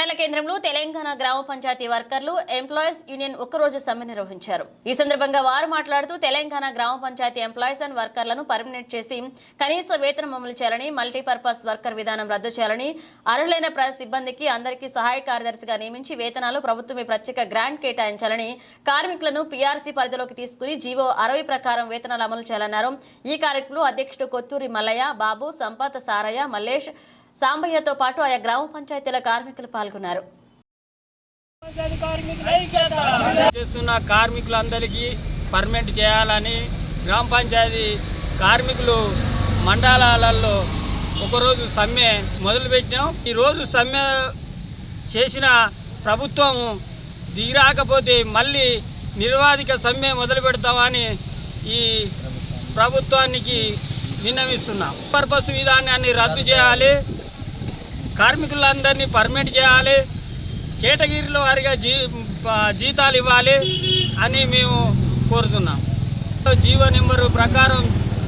మండల కేంద్రంలో తెలంగాణ గ్రామ పంచాయతీ వర్కర్లు ఎంప్లాయీస్ యూనియన్ ఒక్కరోజు సమ్మె నిర్వహించారు. ఈ సందర్భంగా వారు మాట్లాడుతూ తెలంగాణ గ్రామ పంచాయతీ ఎంప్లాయీస్ అండ్ వర్కర్లను పర్మినెంట్ చేసి కనీస వేతనం అమలు చేయాలని మల్టీపర్పస్ వర్కర్ విధానం రద్దు చేయాలని అర్హులైన ప్ర- సిబ్బందికి అందరికీ సహాయ కార్యదర్శిగా నియమించి వేతనాలు ప్రభుత్వమే ప్రత్యేక గ్రాంట్ కేటాయించాలని కార్మికులను పీఆర్సీ పరిధిలోకి తీసుకుని జీవో అరవై ప్రకారం వేతనాలు అమలు చేయాలన్నారు. ఈ కార్యక్రమంలో అధ్యక్షుడు కొత్తూరి మల్లయ్య బాబు సంపత్ సారయ్య మల్లేష్ సాంబయ్యతో పాటు ఆయా గ్రామ పంచాయతీల కార్మికులు పాల్గొన్నారు. చేస్తున్న కార్మికులందరికీ పర్మనెంట్ చేయాలని గ్రామ పంచాయతీ కార్మికులు మండలాలలో ఒకరోజు సమ్మె మొదలుపెట్టాం. ఈరోజు సమ్మె చేసిన ప్రభుత్వం దిగిరాకపోతే మళ్ళీ నిర్వాధిక సమ్మె మొదలు పెడతామని ఈ ప్రభుత్వానికి విన్నవిస్తున్నాం. పర్పస్ విధానాన్ని రద్దు చేయాలి. కార్మికులందరినీ పర్మిట్ చేయాలి కేటగిరీల వారిగా జీ జీతాలు ఇవ్వాలి అని మేము కోరుతున్నాం. జీవో నెంబరు ప్రకారం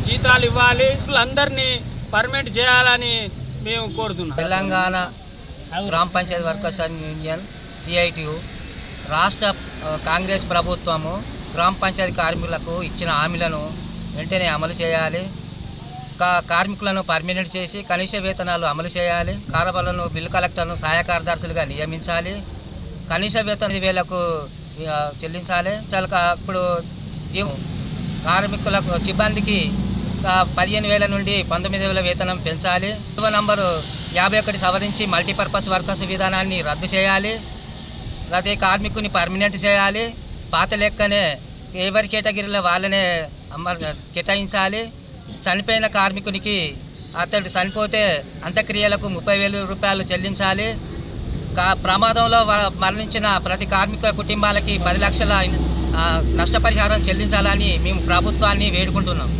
జీతాలు ఇవ్వాలి అందరినీ పర్మిట్ చేయాలని మేము కోరుతున్నాం. తెలంగాణ గ్రామ పంచాయతీ వర్కర్స్ యూనియన్ సిఐటియు రాష్ట్ర కాంగ్రెస్ ప్రభుత్వము గ్రామ పంచాయతీ కార్మికులకు ఇచ్చిన హామీలను వెంటనే అమలు చేయాలి. కార్మికులను పర్మినెంట్ చేసి కనీస వేతనాలు అమలు చేయాలి. కారబాలను బిల్లు కలెక్టర్ను సహాయ కార్యదర్శులుగా నియమించాలి. కనీస వేతనం వేలకు చెల్లించాలి. చాలా ఇప్పుడు కార్మికులకు సిబ్బందికి పదిహేను వేల నుండి పంతొమ్మిది వేల వేతనం పెంచాలి. జీవో నంబరు యాభై ఒకటి సవరించి మల్టీపర్పస్ వర్కర్స్ విధానాన్ని రద్దు చేయాలి. అదే కార్మికుని పర్మనెంట్ చేయాలి. పాత లెక్కనే ఎవరి కేటగిరీలో వాళ్ళనే కేటాయించాలి. చనిపోయిన కార్మికునికి అతడు చనిపోతే అంత్యక్రియలకు ముప్పై వేలు రూపాయలు చెల్లించాలి. కా ప్రమాదంలో మరణించిన ప్రతి కార్మిక కుటుంబాలకి పది లక్షల నష్టపరిహారం చెల్లించాలని మేము ప్రభుత్వాన్ని వేడుకుంటున్నాం.